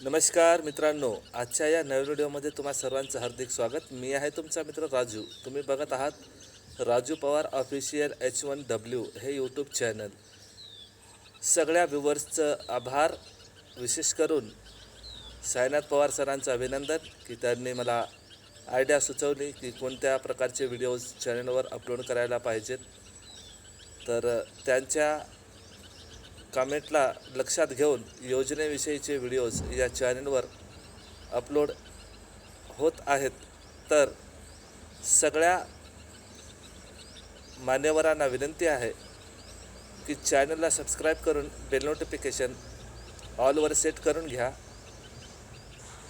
नमस्कार मित्रांनो आजच्या या नवीन व्हिडिओमध्ये तुम्हा सर्वांचं हार्दिक स्वागत. मी आहे तुमचा मित्र राजू. तुम्ही बघत आहात Raju Pawar official H one W हे यूट्यूब चॅनल सगळ्या व्ह्युवर्सचं आभार. विशेष करून सायनाथ पवार सरांचं अभिनंदन की त्यांनी मला आयडिया सुचवली की कोणत्या प्रकारचे व्हिडिओज चॅनलवर अपलोड करायला पाहिजेत. तर त्यांच्या कमेंटला लक्षात घेऊन योजनेविषयीचे व्हिडिओज या चॅनलवर अपलोड होत आहेत. तर सगळ्या मान्यवरांना विनंती आहे की चॅनलला सबस्क्राईब करून बेल नोटिफिकेशन ऑलवर सेट करून घ्या.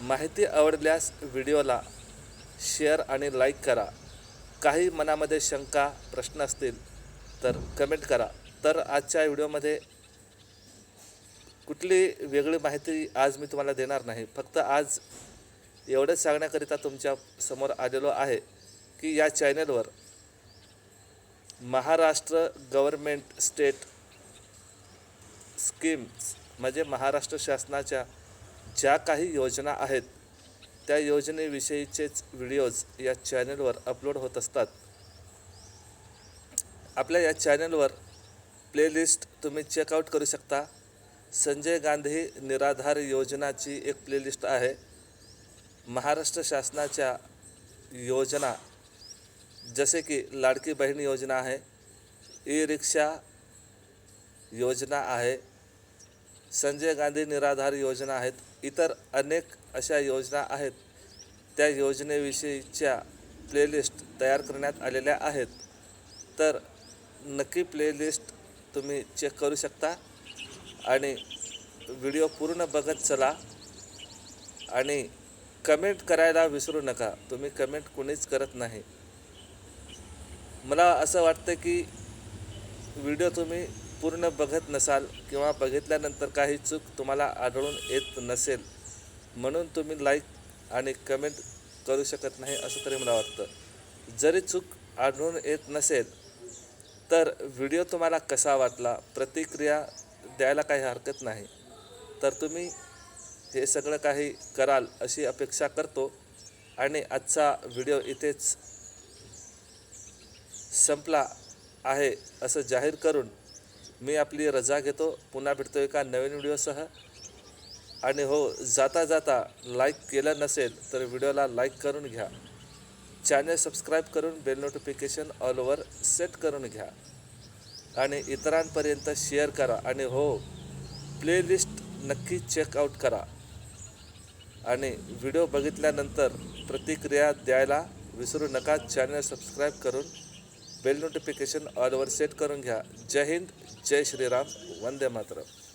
माहिती आवडल्यास व्हिडिओला शेअर आणि लाईक करा. काही मनामध्ये शंका प्रश्न असतील तर कमेंट करा. तर आजच्या व्हिडिओमध्ये कुठली वेगळी माहिती आज मी तुम्हाला देणार नाही. फक्त आज एवढंच सांगण्याकरिता तुमच्यासमोर आलेलो आहे की या चॅनलवर महाराष्ट्र गव्हर्मेंट स्टेट स्कीम्स म्हणजे महाराष्ट्र शासनाच्या ज्या काही योजना आहेत त्या योजनेविषयीचेच व्हिडिओज या चॅनलवर अपलोड होत असतात. आपल्या या चॅनलवर प्लेलिस्ट तुम्ही चेकआउट करू शकता. संजय गांधी निराधार योजनाची एक प्लेलिस्ट आहे. महाराष्ट्र शासनाच्या योजना जसे की लाडकी बहीण योजना आहे ई रिक्षा योजना आहे संजय गांधी निराधार योजना आहेत इतर अनेक अशा योजना आहेत. त्या योजनेविषयीच्या प्लेलिस्ट तयार करण्यात आलेल्या आहेत. तर नक्की प्लेलिस्ट तुम्ही चेक करू शकता. आणि व्हिडिओ पूर्ण बघत चला. आणि कमेंट करायला विसरू नका. तुम्ही कमेंट कुणीच करत नाही. मला असं वाटतं की व्हिडिओ तुम्ही पूर्ण बघत नसाल किंवा बघितल्यानंतर काही चूक तुम्हाला आढळून येत नसेल म्हणून तुम्ही लाईक आणि कमेंट करू शकत नाही असं तरी मला वाटतं. जरी चूक आढळून येत नसेल तर व्हिडिओ तुम्हाला कसा वाटला? प्रतिक्रिया द्यायला काही हरकत नाही. तर तुम्ही हे सगळं काही कराल अशी अपेक्षा करतो आणि आजचा व्हिडिओ इथेच संपला आहे असं जाहीर करून मी आपली रजा घेतो. पुन्हा भेटतो एका नवीन व्हिडिओसह. आणि हो जाता जाता लाईक केलं नसेल तर व्हिडिओला लाईक करून घ्या. चॅनल सबस्क्राईब करून बेल नोटिफिकेशन ऑलवर सेट करून घ्या. आणि इतरांपर्यंत शेअर करा. आणि हो प्लेलिस्ट नक्की चेकआउट करा. आणि व्हिडिओ बघितल्यानंतर प्रतिक्रिया द्यायला विसरू नका. चॅनल सबस्क्राईब करून बेल नोटिफिकेशन ऑलवर सेट करून घ्या. जय हिंद जय श्रीराम वंदे मातरम.